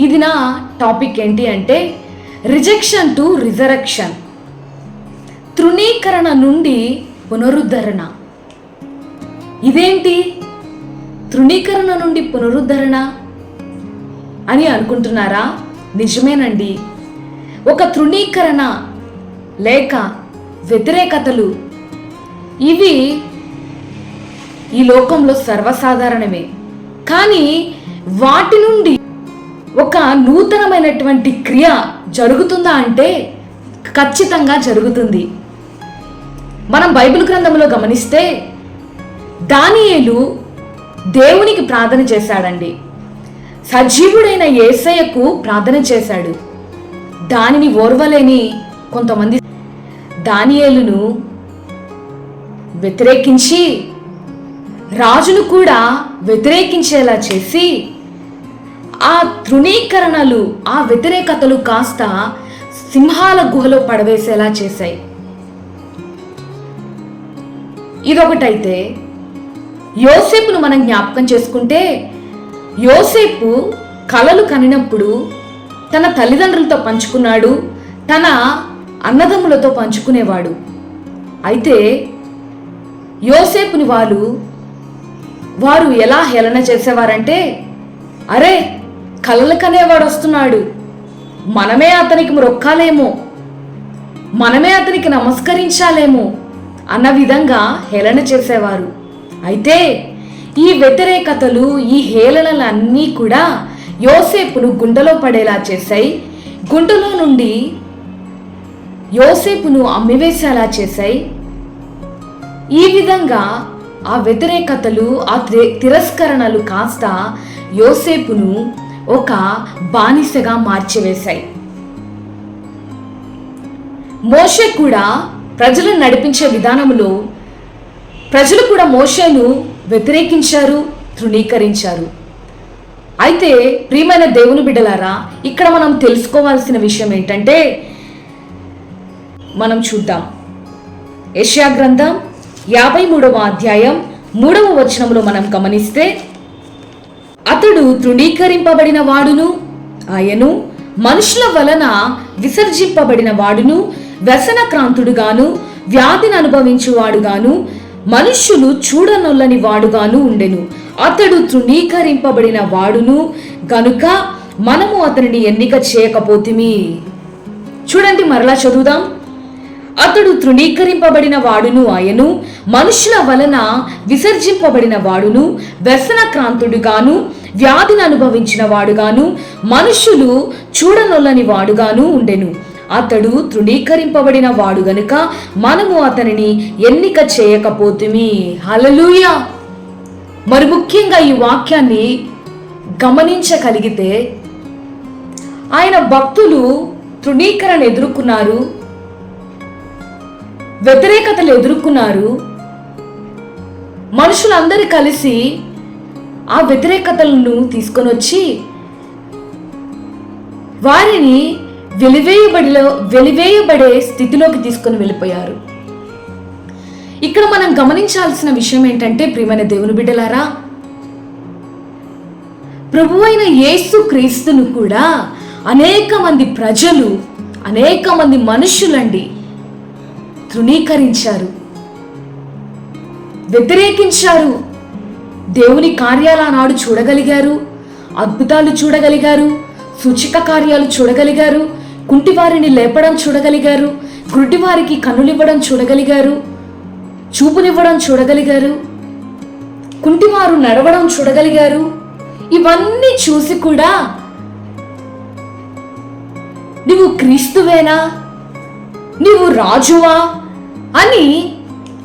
ఇది నా టాపిక్ ఏంటి అంటే రిజెక్షన్ టు రిజరక్షన్. తృణీకరణ నుండి పునరుద్ధరణ. ఇదేంటి? తృణీకరణ నుండి పునరుద్ధరణ అని అనుకుంటున్నారా? నిజమేనండి. ఒక తృణీకరణ లేక వ్యతిరేకతలు ఇవి ఈ లోకంలో సర్వసాధారణమే. కానీ వాటి నుండి ఒక నూతనమైనటువంటి క్రియ జరుగుతుందా అంటే ఖచ్చితంగా జరుగుతుంది. మనం బైబిల్ గ్రంథంలో గమనిస్తే దానియేలు దేవునికి ప్రార్థన చేశాడండి. సజీవుడైన ఏసయ్యకు ప్రార్థన చేశాడు. దానిని ఓర్వలేని కొంతమంది దానియేలును వ్యతిరేకించి రాజును కూడా వ్యతిరేకించేలా చేసి ఆ తృణీకరణలు ఆ వ్యతిరేకతలు కాస్త సింహాల గుహలో పడవేసేలా చేశాయి. ఇదొకటైతే యోసేపును మనం జ్ఞాపకం చేసుకుంటే యోసేపు కలలు కనినప్పుడు తన తల్లిదండ్రులతో పంచుకున్నాడు తన అన్నదమ్ములతో పంచుకునేవాడు. అయితే యోసేపుని వాళ్ళు వారు ఎలా హేళన చేసేవారంటే అరే కలలు కనేవాడు వస్తున్నాడు మనమే అతనికి మొక్కాలేమో. మనమే అతనికి నమస్కరించాలేమో అన్న విధంగా హేళన చేసేవారు. అయితే ఈ వ్యతిరేకతలు ఈ హేళనలన్నీ కూడా యోసేపును గుండెలో పడేలా చేశాయి. గుండెలో నుండి యోసేపును అమ్మివేసేలా చేశాయి. ఈ విధంగా ఆ వ్యతిరేకతలు ఆ తి- తిరస్కరణలు కాస్త యోసేపును ఒక బానిసగా మార్చివేశాయి. మోషే కూడా ప్రజలను నడిపించే విధానంలో ప్రజలు కూడా మోషేను వ్యతిరేకించారు తృణీకరించారు. అయితే ప్రియమైన దేవుని బిడ్డలారా ఇక్కడ మనం తెలుసుకోవాల్సిన విషయం ఏంటంటే మనం చూద్దాం. యష్యా గ్రంథం యాభై మూడవ అధ్యాయం మూడవ వచనంలో మనం గమనిస్తే అతడు తృణీకరింపబడిన వాడును. ఆయను మనుషుల వలన విసర్జింపబడిన వాడును. వ్యసనక్రాంతుడుగాను వ్యాధిని అనుభవించువాడుగాను మనుష్యులు చూడనొల్లని వాడుగాను ఉండెను. అతడు తృణీకరింపబడిన వాడును. గనుక మనము అతనిని ఎన్నిక చేయకపోతిమి. చూడండి మరలా చదువుదాం. అతడు తృణీకరింపబడిన వాడును ఆయను. మనుషుల వలన విసర్జింపబడిన వాడును. వ్యసనక్రాంతుడుగాను వ్యాధిని అనుభవించిన వాడుగాను మనుషులు చూడనొల్లని వాడుగాను ఉండెను. అతడు తృణీకరింపబడిన వాడు గనుక మనము అతనిని ఎన్నిక చేయకపోతుమి. హలలుయా మరి ముఖ్యంగా ఈ వాక్యాన్ని గమనించగలిగితే ఆయన భక్తులు తృణీకరణ ఎదుర్కొన్నారు. వ్యతిరేకతలు ఎదుర్కొన్నారు. మనుషులందరూ కలిసి ఆ వ్యతిరేకతలను తీసుకొని వచ్చి వారిని వెలివేయబడిలో వెలివేయబడే స్థితిలోకి తీసుకొని వెళ్ళిపోయారు. ఇక్కడ మనం గమనించాల్సిన విషయం ఏంటంటే ప్రియమైన దేవుని బిడ్డలారా ప్రభు అయిన యేసు క్రీస్తును కూడా అనేక మంది ప్రజలు అనేక మంది మనుషులండి తృణీకరించారు. వ్యతిరేకించారు. దేవుని కార్యాల నాడు చూడగలిగారు. అద్భుతాలు చూడగలిగారు. సూచిక కార్యాలు చూడగలిగారు. కుంటివారిని లేపడం చూడగలిగారు. గుడ్డివారికి కన్నులివ్వడం చూడగలిగారు. చూపునివ్వడం చూడగలిగారు. కుంటివారు నడవడం చూడగలిగారు. ఇవన్నీ చూసి కూడా నువ్వు క్రీస్తువేనా? నీవు రాజువా? అని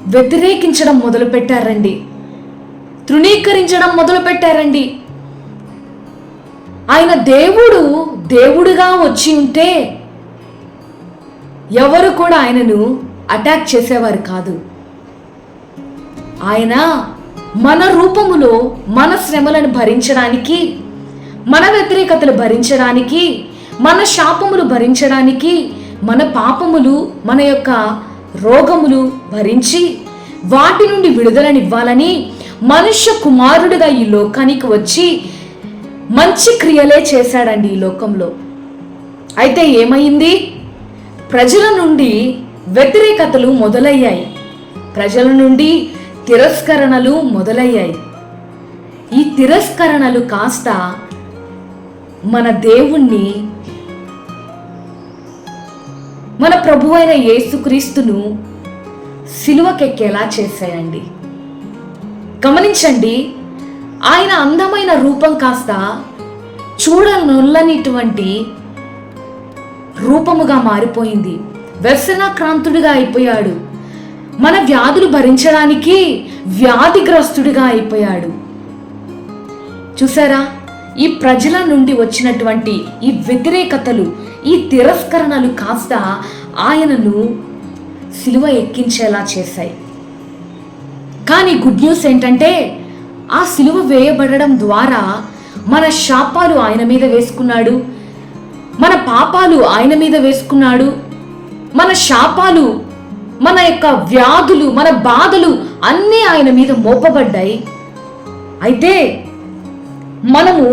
వ్యతిరేకించడం మొదలుపెట్టారండి. తృణీకరించడం మొదలుపెట్టారండి. ఆయన దేవుడు దేవుడుగా వచ్చి ఉంటే ఎవరు కూడా ఆయనను అటాక్ చేసేవారు కాదు. ఆయన మన రూపములో మన శ్రమలను భరించడానికి మన వ్యతిరేకతలు భరించడానికి మన శాపములు భరించడానికి మన పాపములు మన యొక్క రోగములు భరించి వాటి నుండి విడుదలనివ్వాలని మనుష్య కుమారుడిగా ఈ లోకానికి వచ్చి మంచి క్రియలే చేశాడండి ఈ లోకంలో. అయితే ఏమైంది? ప్రజల నుండి వ్యతిరేకతలు మొదలయ్యాయి. ప్రజల నుండి తిరస్కరణలు మొదలయ్యాయి. ఈ తిరస్కరణలు కాస్త మన దేవుణ్ణి మన ప్రభు అయిన యేసుక్రీస్తును సిలువకెక్కేలా చేశాయండి. గమనించండి ఆయన అందమైన రూపం కాస్త చూడనుల్లనిటువంటి రూపముగా మారిపోయింది. వ్యసనాక్రాంతుడిగా అయిపోయాడు. మన వ్యాధులు భరించడానికి వ్యాధిగ్రస్తుడిగా అయిపోయాడు. చూసారా? ఈ ప్రజల నుండి వచ్చినటువంటి ఈ వ్యతిరేకతలు ఈ తిరస్కరణలు కాస్త ఆయనను సిలువ ఎక్కించేలా చేశాయి. కానీ గుడ్ న్యూస్ ఏంటంటే ఆ సిలువ వేయబడడం ద్వారా మన శాపాలు ఆయన మీద వేసుకున్నాడు మన పాపాలు ఆయన మీద వేసుకున్నాడు మన శాపాలు మన యొక్క వ్యాధులు మన బాధలు అన్నీ ఆయన మీద మోపబడ్డాయి. అయితే మనము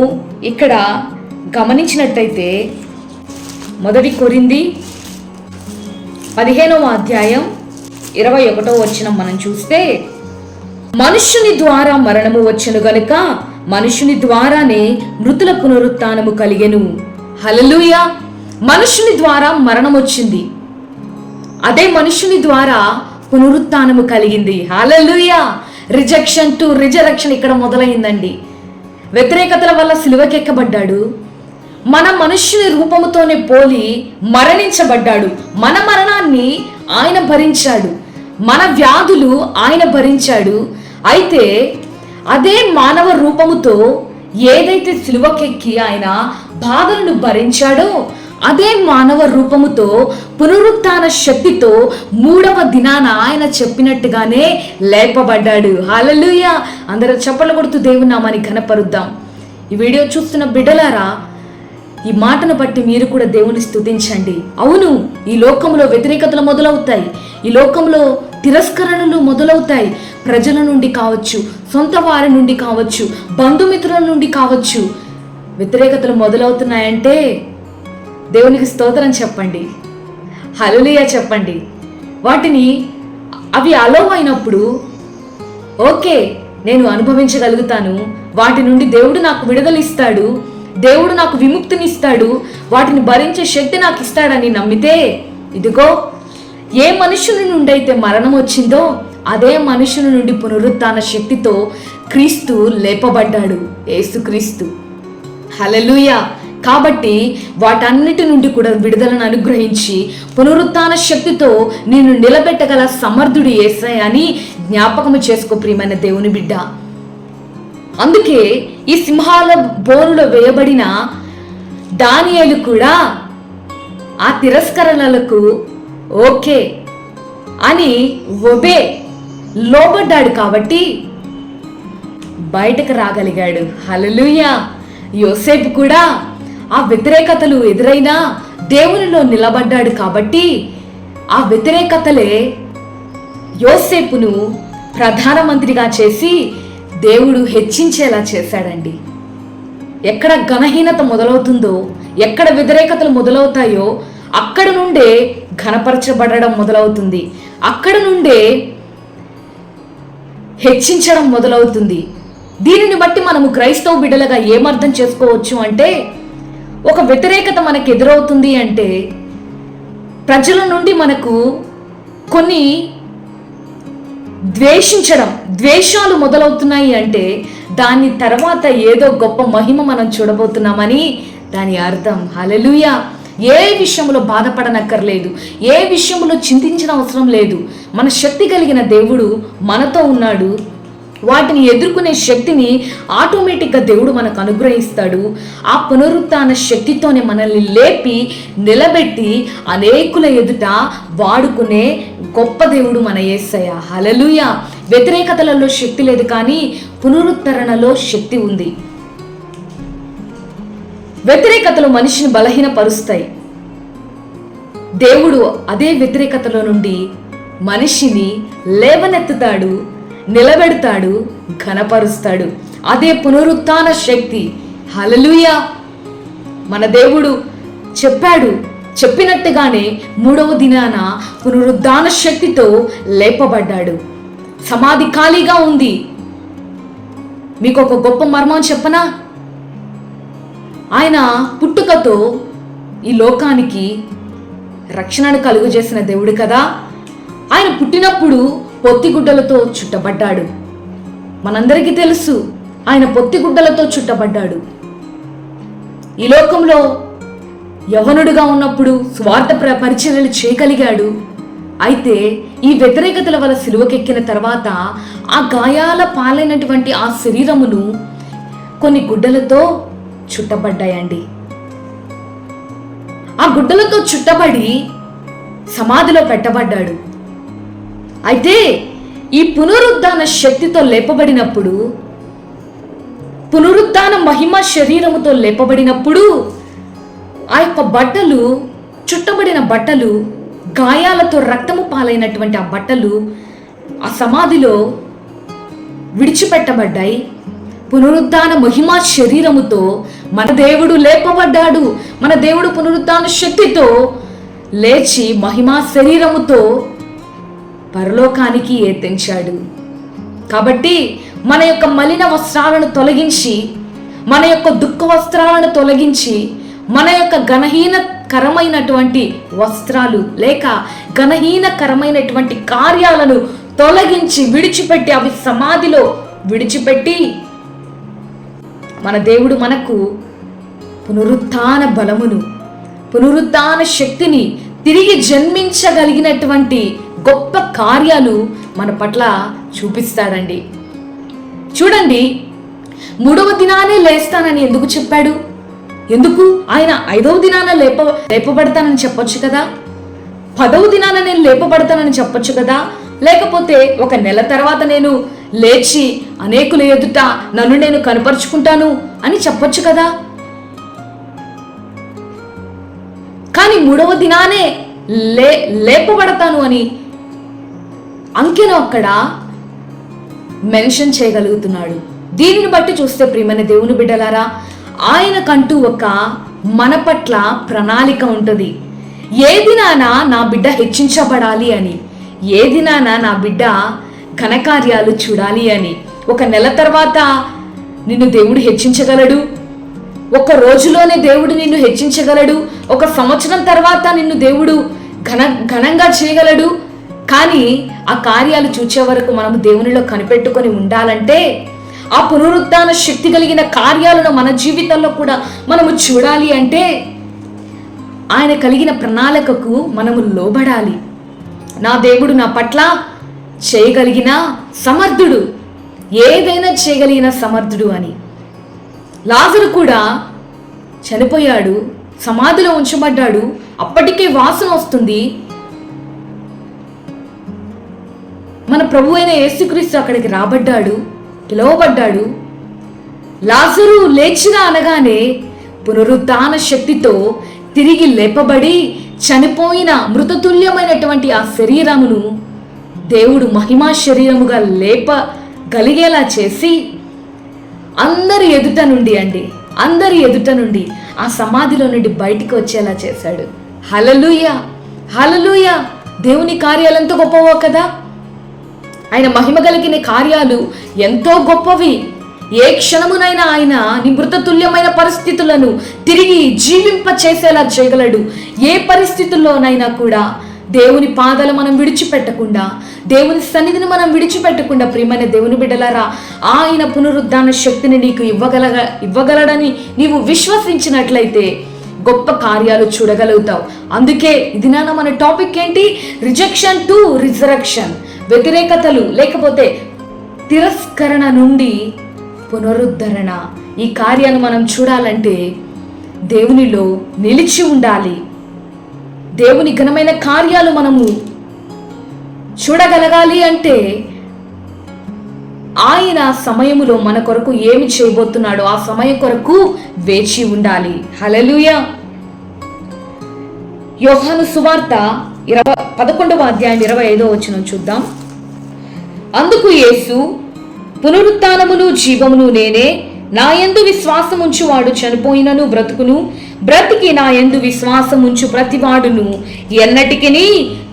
ఇక్కడ గమనించినట్టయితే మొదటి కొరింది పదిహేనవ అధ్యాయం ఇరవై ఒకటో వచ్చిన మనం చూస్తే మనుష్యుని ద్వారా మరణము వచ్చను గనుక మనుషుని ద్వారానే మృతుల పునరుత్నము కలిగెను. హలలుయ మనుషుని ద్వారా మరణం వచ్చింది. అదే మనుషుని ద్వారా పునరుత్నము కలిగింది. హలలుయ రిజెక్షన్ టు రిజరక్షన్ ఇక్కడ మొదలైందండి. వ్యతిరేకతల వల్ల సిలువకెక్కబడ్డాడు. మన మనుష్యుని రూపముతోనే పోలి మరణించబడ్డాడు. మన మరణాన్ని ఆయన భరించాడు. మన వ్యాధులు ఆయన భరించాడు. అయితే అదే మానవ రూపముతో ఏదైతే సిలువకెక్కి ఆయన బాధలను భరించాడో అదే మానవ రూపముతో పునరుత్న శక్తితో మూడవ దినాన ఆయన చెప్పినట్టుగానే లేపబడ్డాడు. హలలుయ అందరూ చప్పట్లు కొడుతూ దేవుని నామాన్ని ఘనపరుద్దాం. ఈ వీడియో చూస్తున్న బిడ్డలారా ఈ మాటను బట్టి మీరు కూడా దేవుని స్థుతించండి అవును ఈ లోకంలో వ్యతిరేకతలు మొదలవుతాయి. ఈ లోకంలో తిరస్కరణలు మొదలవుతాయి. ప్రజల నుండి కావచ్చు సొంత వారి నుండి కావచ్చు బంధుమిత్రుల నుండి కావచ్చు. వ్యతిరేకతలు మొదలవుతున్నాయంటే దేవునికి స్తోత్రం చెప్పండి. హలులియా చెప్పండి. వాటిని అవి అలవ్ అయినప్పుడు ఓకే నేను అనుభవించగలుగుతాను. వాటి నుండి దేవుడు నాకు విడుదలిస్తాడు దేవుడు నాకు విముక్తినిస్తాడు. వాటిని భరించే శక్తి నాకు ఇస్తాడని నమ్మితే ఇదిగో ఏ మనుషుని నుండి అయితే మరణం వచ్చిందో అదే మనుషుని నుండి పునరుత్న శక్తితో క్రీస్తు లేపబడ్డాడు ఏసుక్రీస్తు హలలుయ కాబట్టి వాటన్నిటి నుండి కూడా విడుదలను అనుగ్రహించి పునరుత్న శక్తితో నేను నిలబెట్టగల సమర్థుడు ఏసై అని జ్ఞాపకము చేసుకో ప్రియమైన దేవుని బిడ్డ. అందుకే ఈ సింహాల బోనులో వేయబడిన దానియలు కూడా ఆ తిరస్కరణలకు ఓకే అని ఒబే లోబడ్డాడు కాబట్టి బయటకు రాగలిగాడు. హలలుయా యోసేపు కూడా ఆ వ్యతిరేకతలు ఎదురైనా దేవునిలో నిలబడ్డాడు కాబట్టి ఆ వ్యతిరేకతలే యోసేపును ప్రధానమంత్రిగా చేసి దేవుడు హెచ్చించేలా చేశాడండి. ఎక్కడ ఘనహీనత మొదలవుతుందో ఎక్కడ వ్యతిరేకతలు మొదలవుతాయో అక్కడ నుండే ఘనపరచబడడం మొదలవుతుంది. అక్కడ నుండే హెచ్చించడం మొదలవుతుంది. దీనిని బట్టి మనము క్రైస్తవ బిడ్డలుగా ఏమర్థం చేసుకోవచ్చు అంటే ఒక వ్యతిరేకత మనకు ఎదురవుతుంది అంటే ప్రజల నుండి మనకు కొన్ని ద్వేషించడం ద్వేషాలు మొదలవుతున్నాయి అంటే దాని తర్వాత ఏదో గొప్ప మహిమ మనం చూడబోతున్నామని దాని అర్థం. హలలుయ ఏ విషయంలో బాధపడనక్కర్లేదు ఏ విషయంలో చింతించిన అవసరం లేదు. మన శక్తి కలిగిన దేవుడు మనతో ఉన్నాడు వాటిని ఎదుర్కొనే శక్తిని ఆటోమేటిక్గా దేవుడు మనకు అనుగ్రహిస్తాడు. ఆ పునరుత్న శక్తితోనే మనల్ని లేపి నిలబెట్టి అనేకుల ఎదుట వాడుకునే గొప్ప దేవుడు మన యేసయ్య హలలుయ వ్యతిరేకతలలో శక్తి లేదు కానీ పునరుద్ధరణలో శక్తి ఉంది. వ్యతిరేకతలు మనిషిని బలహీనపరుస్తాయి. దేవుడు అదే వ్యతిరేకతలో నుండి మనిషిని లేవనెత్తుతాడు. నిలబెడతాడు ఘనపరుస్తాడు. అదే పునరుత్న శక్తి. హలలుయా మన దేవుడు చెప్పాడు చెప్పినట్టుగానే మూడవ దినాన పునరుద్ధాన శక్తితో లేపబడ్డాడు. సమాధి ఖాళీగా ఉంది. మీకు ఒక గొప్ప మర్మం చెప్పనా? ఆయన పుట్టుకతో ఈ లోకానికి రక్షణను కలుగు చేసిన దేవుడు కదా. ఆయన పుట్టినప్పుడు పొత్తిగుడ్డలతో చుట్టబడ్డాడు. మనందరికీ తెలుసు ఆయన పొత్తిగుడ్డలతో చుట్టబడ్డాడు. ఈ లోకంలో యవనుడుగా ఉన్నప్పుడు స్వార్థ ప్ర- పరిచర్యలు చేయగలిగాడు. అయితే ఈ వ్యతిరేకతల వల్ల సిలువకెక్కిన తర్వాత ఆ గాయాల పాలైనటువంటి ఆ శరీరమును కొన్ని గుడ్డలతో చుట్టబడ్డాయండి. ఆ గుడ్డలతో చుట్టబడి సమాధిలో పెట్టబడ్డాడు. అయితే ఈ పునరుద్ధాన శక్తితో లేపబడినప్పుడు పునరుద్ధాన మహిమ శరీరముతో లేపబడినప్పుడు ఆ యొక్క బట్టలు చుట్టబడిన బట్టలు గాయాలతో రక్తము పాలైనటువంటి ఆ బట్టలు ఆ సమాధిలో విడిచిపెట్టబడ్డాయి. పునరుద్ధాన మహిమా శరీరముతో మన దేవుడు లేపబడ్డాడు. మన దేవుడు పునరుద్ధాన శక్తితో లేచి మహిమా శరీరముతో పరలోకానికి ఎత్తించాడు కాబట్టి మన యొక్క మలిన వస్త్రాలను తొలగించి మన యొక్క దుఃఖ వస్త్రాలను తొలగించి మన యొక్క గణహీన కరమైనటువంటి వస్త్రాలు లేక గణహీనకరమైనటువంటి కార్యాలను తొలగించి విడిచిపెట్టి అవి సమాధిలో విడిచిపెట్టి మన దేవుడు మనకు పునరుత్థాన బలమును పునరుత్థాన శక్తిని తిరిగి జన్మించగలిగినటువంటి గొప్ప కార్యాలు మన పట్ల చూపిస్తాడండి. చూడండి మూడవ దినానే లేస్తానని ఎందుకు చెప్పాడు? ఎందుకు? ఆయన ఐదవ దినాన లేప లేపబడతానని చెప్పొచ్చు కదా? పదవ దినాన నేను లేపబడతానని చెప్పొచ్చు కదా? లేకపోతే ఒక నెల తర్వాత నేను లేచి అనేకుల ఎదుట నన్ను నేను కనపరుచుకుంటాను అని చెప్పొచ్చు కదా? కానీ మూడవ దినానే లే లేపబడతాను అని అంకెను అక్కడ మెన్షన్ చేయగలుగుతున్నాడు. దీనిని బట్టి చూస్తే ప్రియమైన దేవుని బిడ్డలారా ఆయనకంటూ ఒక మన పట్ల ప్రణాళిక ఉంటుంది. ఏది దినాన నా బిడ్డ హెచ్చించబడాలి అని ఏది దినాన నా బిడ్డ ఘనకార్యాలు చూడాలి అని ఒక నెల తర్వాత నిన్ను దేవుడు హెచ్చించగలడు? ఒక రోజులోనే దేవుడు నిన్ను హెచ్చించగలడు? ఒక సంవత్సరం తర్వాత నిన్ను దేవుడు ఘన ఘనంగా చేయగలడు? కానీ ఆ కార్యాలు చూచే వరకు మనము దేవునిలో కనిపెట్టుకొని ఉండాలంటే ఆ పునరుత్థాన శక్తి కలిగిన కార్యాలను మన జీవితంలో కూడా మనము చూడాలి అంటే ఆయన కలిగిన ప్రణాళికకు మనము లోబడాలి. నా దేవుడు నా పట్ల చేయగలిగిన సమర్థుడు ఏదైనా చేయగలిగిన సమర్థుడు అని. లాజరు కూడా చనిపోయాడు సమాధిలో ఉంచబడ్డాడు అప్పటికే వాసన వస్తుంది మన ప్రభు అయిన యేసుక్రీస్తు అక్కడికి రాబడ్డాడు పిలువబడ్డాడు. లాజరు లేచిన అనగానే పునరుద్ధాన శక్తితో తిరిగి లేపబడి చనిపోయిన మృతతుల్యమైనటువంటి ఆ శరీరమును దేవుడు మహిమా శరీరముగా లేపగలిగేలా చేసి అందరి ఎదుట నుండి అండి అందరి ఎదుట నుండి ఆ సమాధిలో నుండి బయటికి వచ్చేలా చేశాడు. హలలుయ హలలుయ దేవుని కార్యాలంతా గొప్పవో కదా! ఆయన మహిమ కలిగిన కార్యాలు ఎంతో గొప్పవి. ఏ క్షణమునైనా ఆయన నీ మృతతుల్యమైన పరిస్థితులను తిరిగి జీవింప చేసేలా చేయగలడు. ఏ పరిస్థితుల్లోనైనా కూడా దేవుని పాదాలు మనం విడిచిపెట్టకుండా దేవుని సన్నిధిని మనం విడిచిపెట్టకుండా ప్రియమైన దేవుని బిడ్డలారా ఆయన పునరుద్ధాన శక్తిని నీకు ఇవ్వగల ఇవ్వగలడని నీవు విశ్వసించినట్లయితే గొప్ప కార్యాలు చూడగలుగుతావు. అందుకే ఇది నాన్న మన టాపిక్ ఏంటి? Rejection to resurrection. వ్యతిరేకతలు లేకపోతే తిరస్కరణ నుండి పునరుద్ధరణ. ఈ కార్యాన్ని మనం చూడాలంటే దేవునిలో నిలిచి ఉండాలి. దేవుని ఘనమైన కార్యాలు మనము చూడగలగాలి అంటే ఆయన సమయములో మన కొరకు ఏమి చేయబోతున్నాడో ఆ సమయం కొరకు వేచి ఉండాలి. హలలుయ యోహాను సువార్త ఇరవై పదకొండవ అధ్యాయం ఇరవై ఐదో వచ్చిన చూద్దాం. అందుకు యేసు పునరుత్నమును జీవమును నేనే నా యందు విశ్వాసం ఉంచువాడు చనిపోయినను బ్రతుకును బ్రతికి నా యందు విశ్వాసముంచు ప్రతివాడును ఎన్నటికి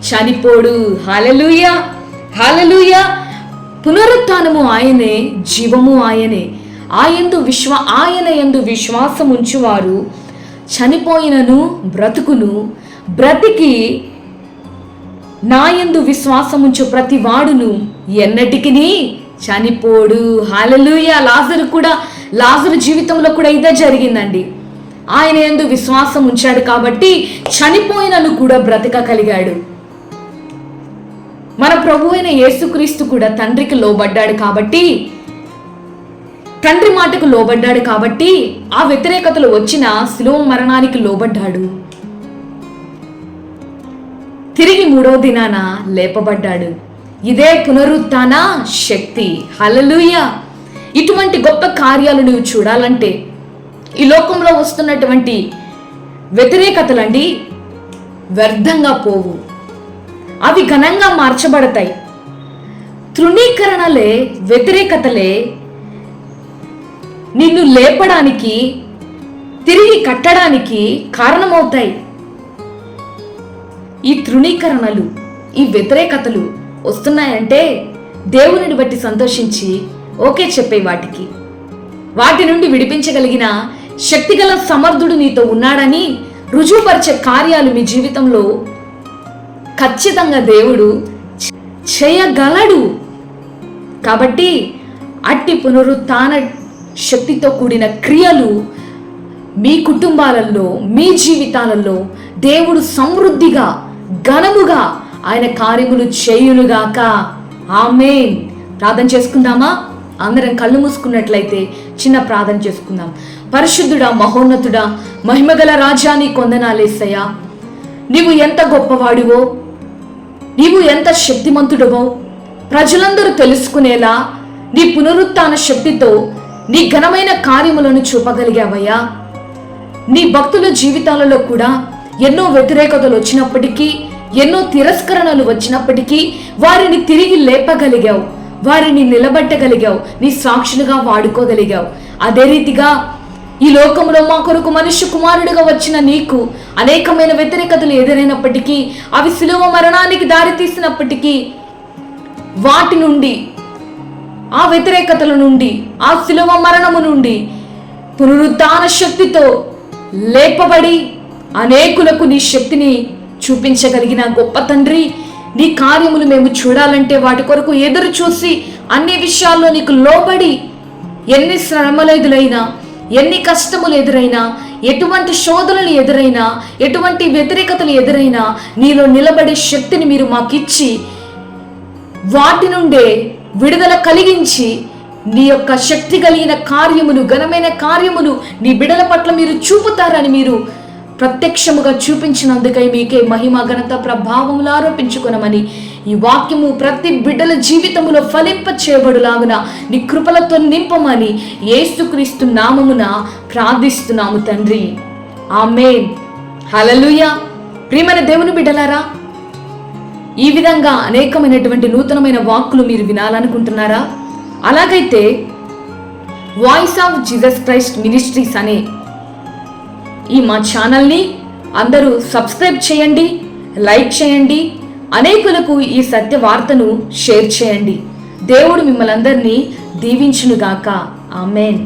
చనిపోడు. హలలుయ హలలుయ పునరుత్నము ఆయనే జీవము ఆయనే. ఆయందు విశ్వ ఆయన ఎందు విశ్వాసముంచు ఉంచువారు చనిపోయినను బ్రతుకును బ్రతికి నాయందు విశ్వాసముంచు ప్రతి వాడును ఎన్నటికి చనిపోడు. హాలలుయ లాజరు కూడా లాజరు జీవితంలో కూడా ఇదే జరిగిందండి. ఆయన ఎందు విశ్వాసం ఉంచాడు కాబట్టి చనిపోయినను కూడా బ్రతకగలిగాడు. మన ప్రభు అయిన యేసుక్రీస్తు కూడా తండ్రికి లోబడ్డాడు కాబట్టి తండ్రి మాటకు లోబడ్డాడు కాబట్టి ఆ వ్యతిరేకతలు వచ్చిన శిలువ మరణానికి లోబడ్డాడు. తిరిగి మూడో దినాన లేపబడ్డాడు. ఇదే పునరుత్న శక్తి. హలలుయ ఇటువంటి గొప్ప కార్యాలు నువ్వు చూడాలంటే ఈ లోకంలో వస్తున్నటువంటి వ్యతిరేకతలండి వ్యర్థంగా పోవు. అవి ఘనంగా మార్చబడతాయి. తృణీకరణలే వ్యతిరేకతలే నిన్ను లేపడానికి తిరిగి కట్టడానికి కారణమవుతాయి. ఈ తృణీకరణలు ఈ వ్యతిరేకతలు వస్తున్నాయంటే దేవునిని బట్టి సంతోషించి ఓకే చెప్పే వాటికి. వాటి నుండి విడిపించగలిగిన శక్తిగల సమర్థుడు నీతో ఉన్నాడని రుజువుపరిచే కార్యాలు మీ జీవితంలో ఖచ్చితంగా దేవుడు చేయగలడు. కాబట్టి అట్టి పునరుత్న శక్తితో కూడిన క్రియలు మీ కుటుంబాలలో మీ జీవితాలలో దేవుడు సమృద్ధిగా ఘనముగా ఆయన కార్యములు చేయునుగాక. ఆమె ప్రార్థన చేసుకుందామా? అందరం కళ్ళు మూసుకున్నట్లయితే చిన్న ప్రార్థన చేసుకుందాం. పరిశుద్ధుడా మహోన్నతుడా మహిమగల రాజాని కొందనాలేసయ్యా నీవు ఎంత గొప్పవాడివో నీవు ఎంత శక్తిమంతుడవో ప్రజలందరూ తెలుసుకునేలా నీ పునరుత్న శక్తితో నీ ఘనమైన కార్యములను చూపగలిగావయ్యా. నీ భక్తుల జీవితాలలో కూడా ఎన్నో వ్యతిరేకతలు వచ్చినప్పటికీ ఎన్నో తిరస్కరణలు వచ్చినప్పటికీ వారిని తిరిగి లేపగలిగావు. వారిని నిలబెట్టగలిగావు. నీ సాక్షులుగా వాడుకోగలిగావు. అదే రీతిగా ఈ లోకంలో మా కొరకు మనుష్య కుమారుడిగా వచ్చిన నీకు అనేకమైన వ్యతిరేకతలు ఎదురైనప్పటికీ అవి సులువ మరణానికి దారితీసినప్పటికీ వాటి నుండి ఆ వ్యతిరేకతల నుండి ఆ సులువ మరణము నుండి పునరుత్న శక్తితో లేపబడి అనేకులకు నీ శక్తిని చూపించగలిగిన గొప్ప తండ్రి. నీ కార్యములు మేము చూడాలంటే వాటి కొరకు ఎదురు చూసి అన్ని విషయాల్లో నీకు లోబడి ఎన్ని శ్రమలు ఎదురైనా ఎన్ని కష్టములు ఎదురైనా ఎటువంటి శోధనలు ఎదురైనా ఎటువంటి వ్యతిరేకతలు ఎదురైనా నీలో నిలబడే శక్తిని మీరు మాకిచ్చి వాటి నుండే విడుదల కలిగించి నీ యొక్క శక్తి కలిగిన కార్యములు ఘనమైన కార్యములు నీ బిడల పట్ల మీరు చూపుతారని మీరు ప్రత్యక్షముగా చూపించినందుకై మీకే మహిమ ఘనత ప్రభావములు ఆరోపించుకునమని ఈ వాక్యము ప్రతి బిడ్డల జీవితములో ఫలింప చేయబడులాగున నీ కృపలతో నింపమని ఏసుక్రీస్తు నామమున ప్రార్థిస్తున్నాము తండ్రి. ఆమేన్. హలలుయ ప్రియమైన దేవుని బిడ్డలారా ఈ విధంగా అనేకమైనటువంటి నూతనమైన వాక్కులు మీరు వినాలనుకుంటున్నారా? అలాగైతే voice of Jesus Christ ministries అనే ఈ మా ఛానల్ని అందరూ సబ్స్క్రైబ్ చేయండి లైక్ చేయండి అనేకులకు ఈ సత్య వార్తను షేర్ చేయండి. దేవుడు మిమ్మల్ని అందరినీ దీవించునుగాక. ఆమెన్.